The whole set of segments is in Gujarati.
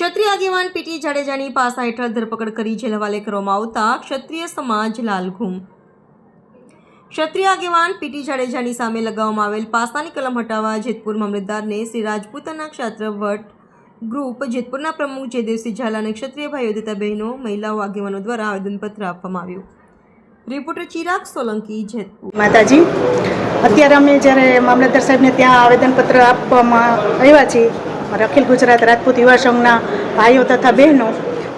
આગેવાન પીટી જાડેજાની પાસા હેઠળ ધરપકડ કરી જેલ હવાલે કરવામાં આવતા ક્ષત્રિય સમાજ લાલઘુમ ક્ષત્રિય આગેવાન પીટી જાડેજાની સામે લગાવવામાં આવેલ પાસાની કલમ હટાવવા જેતપુર મામલતદારને શ્રી રાજપૂતાના ક્ષાત્ર વટ ગ્રુપ જેતપુરના પ્રમુખ જયદેવસિંહ ઝાલા અને ક્ષત્રિય ભાઈઓ તથા બહેનો, મહિલાઓ આગેવાનો દ્વારા આવેદનપત્ર આપવામાં આવ્યું. રિપોર્ટર ચિરાગ સોલંકી, જેતપુર. માતાજી, અત્યારે અમે જ્યારે મામલતદાર સાહેબને ત્યાં આવેદનપત્ર આપવામાં આવ્યા છીએ અખિલ ગુજરાત રાજપૂત યુવા સંઘના ભાઈઓ તથા બહેનો,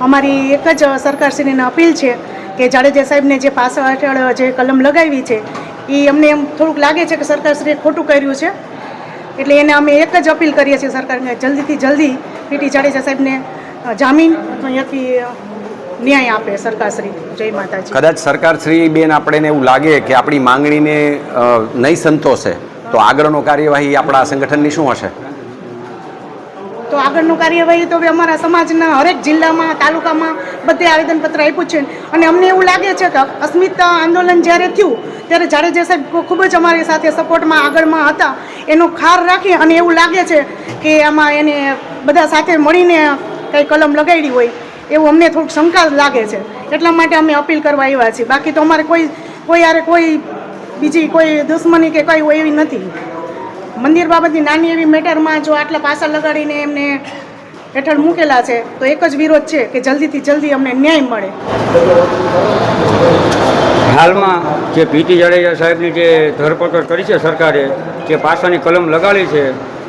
અમારી એક જ સરકારશ્રીને અપીલ છે કે જાડેજા સાહેબને જે પાસા હેઠળ જે કલમ લગાવી છે, એ અમને એમ થોડુંક લાગે છે કે સરકારશ્રીએ ખોટું કર્યું છે. એટલે એને અમે એક જ અપીલ કરીએ છીએ સરકારને જલ્દીથી જલ્દી પીટી જાડેજા સાહેબને જામીન અહીંયાથી ન્યાય આપે સરકારશ્રી. જય માતાજી. કદાચ સરકારશ્રી બેન આપણે એવું લાગે કે આપણી માંગણીને નહીં સંતોષે, તો આગળનો કાર્યવાહી આપણા સંગઠનની શું હશે? તો આગળનું કાર્યવાહી તો અમારા સમાજના હરેક જિલ્લામાં, તાલુકામાં બધે આવેદનપત્ર આપ્યું છે. અને અમને એવું લાગે છે કે અસ્મિતા આંદોલન જ્યારે થયું, ત્યારે જાડેજા સાહેબ ખૂબ જ અમારી સાથે સપોર્ટમાં આગળમાં હતા. એનો ખાર રાખી અને એવું લાગે છે કે આમાં એને બધા સાથે મળીને કંઈ કલમ લગાડી હોય, એવું અમને થોડુંક શંકા લાગે છે. એટલા માટે અમે અપીલ કરવા આવ્યા છીએ. બાકી તો અમારે કોઈ કોઈ યારે કોઈ બીજી કોઈ દુશ્મની કે કંઈ હોય એવી નથી. મંદિર બાબતની નાની એવી મેટરમાં જો આટલા પાસા લગાડીને એમને હેઠળ મૂકેલા છે, તો એક જ વિરોધ છે કે જલ્દીથી જલ્દી અમને ન્યાય મળે. હાલમાં જે પીટી જાડેજા સાહેબની જે ધરપકડ કરી છે સરકારે, જે પાસાની કલમ લગાડી છે,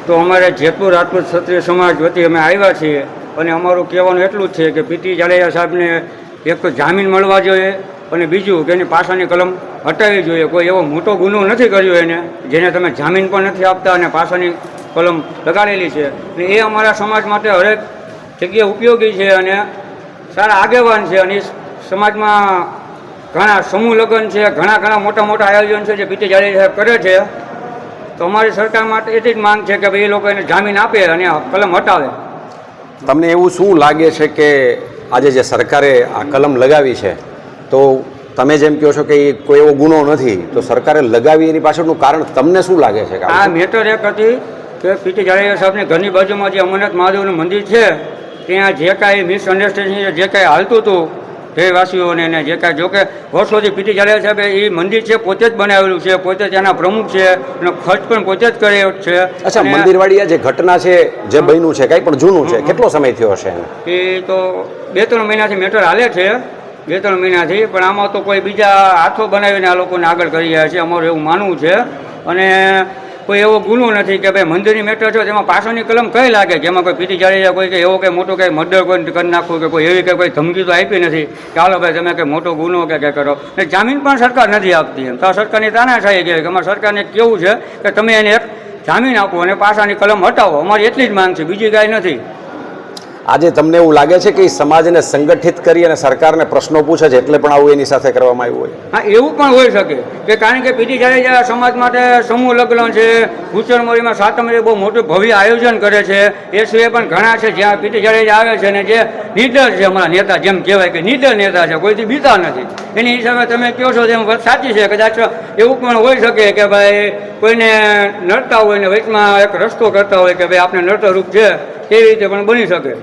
તો અમારે જેતપુર રાજપૂત ક્ષત્રિય સમાજ વતી અમે આવ્યા છીએ અને અમારું કહેવાનું એટલું જ છે કે પીટી જાડેજા સાહેબને એક તો જામીન મળવા જોઈએ અને બીજું કે એની પાસાની કલમ હટાવી જોઈએ. કોઈ એવો મોટો ગુનો નથી કર્યો એને, જેને તમે જામીન પણ નથી આપતા અને પાસાની કલમ લગાડેલી છે. અને એ અમારા સમાજ માટે હરેક જગ્યાએ ઉપયોગી છે અને સારા આગેવાન છે. અને સમાજમાં ઘણા સમૂહ લગ્ન છે, ઘણા ઘણા મોટા મોટા આયોજન છે જે પીટી જાડેજા સાહેબ કરે છે. તો અમારી સરકાર માટે એટલી જ માંગ છે કે ભાઈ એ લોકો એને જામીન આપે અને કલમ હટાવે. તમને એવું શું લાગે છે કે આજે જે સરકારે આ કલમ લગાવી છે તો તમે જેમ કહો છો કે એ કોઈ એવો ગુનો નથી તો સરકારે લગાવી એની પાછળનું કારણ તમને શું લાગે છે કે આ મેટર એક હતી કે પીટી જાડેજા સાહેબની ઘરની બાજુમાં જે અમરનાથ મહાદેવનું મંદિર છે ત્યાં જે કાંઈ મિસઅન્ડરસ્ટેન્ડિંગ જે કાંઈ હાલતું હતું દેવવાસીઓને ને જે કાંઈ જોકે વર્ષોથી પીટી જાડેજા સાહેબે એ મંદિર છે પોતે જ બનાવેલું છે પોતે ત્યાંના પ્રમુખ છે અને ખર્ચ પણ પોતે જ કર્યો છે. અચ્છા મંદિરવાળી આ જે ઘટના છે જે બન્યું છે કાંઈ પણ જૂનું છે કેટલો સમય થયો હશે એ તો બે ત્રણ મહિનાથી મેટર હાલે છે. બે ત્રણ મહિનાથી પણ આમાં તો કોઈ બીજા હાથો બનાવીને આ લોકોને આગળ કરી રહ્યા છે, અમારું એવું માનવું છે. અને કોઈ એવો ગુનો નથી કે ભાઈ મંદિરની મેટર છે તેમાં પાછળની કલમ કઈ લાગે? જેમાં કોઈ પીટી જાડેજા કોઈ કે એવો કંઈ મોટો કંઈ મર્ડર કોઈ કરી નાખવું કે કોઈ એવી કે કોઈ ધમકી તો આપી નથી. ચાલો ભાઈ તમે કંઈ મોટો ગુનો કે કંઈ કરો. ને જામીન પણ સરકાર નથી આપતી એમ. તો આ સરકારની તાનાશાહી કહેવાય કે અમારે સરકારને કેવું છે કે તમે એને એક જામીન આપો અને પાસાની કલમ હટાવો. અમારી એટલી જ માંગ છે, બીજી કાંઈ નથી. આજે તમને એવું લાગે છે કે સમાજને સંગઠિત કરી અને સરકારને પ્રશ્નો પૂછે છે એટલે પણ આવું એની સાથે કરવામાં આવ્યું હોય? હા, એવું પણ હોઈ શકે. કે કારણ કે પીટી જાડેજા સમાજ માટે સમૂહ લગ્ન છે ગુચરમોરીમાં સાતમરે બહુ મોટું ભવ્ય આયોજન કરે છે. એ સિવાય પણ ઘણા છે, જ્યાં પીટી જાડેજા આવે છે ને જે નીડર છે અમારા નેતા, જેમ કહેવાય કે નીડર નેતા છે, કોઈથી બીતા નથી. એની હિસાબે તમે કહો છો તેમ સાચી છે. કદાચ એવું પણ હોઈ શકે કે ભાઈ કોઈને નડતા હોય ને વચમાં એક રસ્તો કરતા હોય કે ભાઈ આપણે નડતરૂપ છે. તેવી રીતે પણ બની શકે.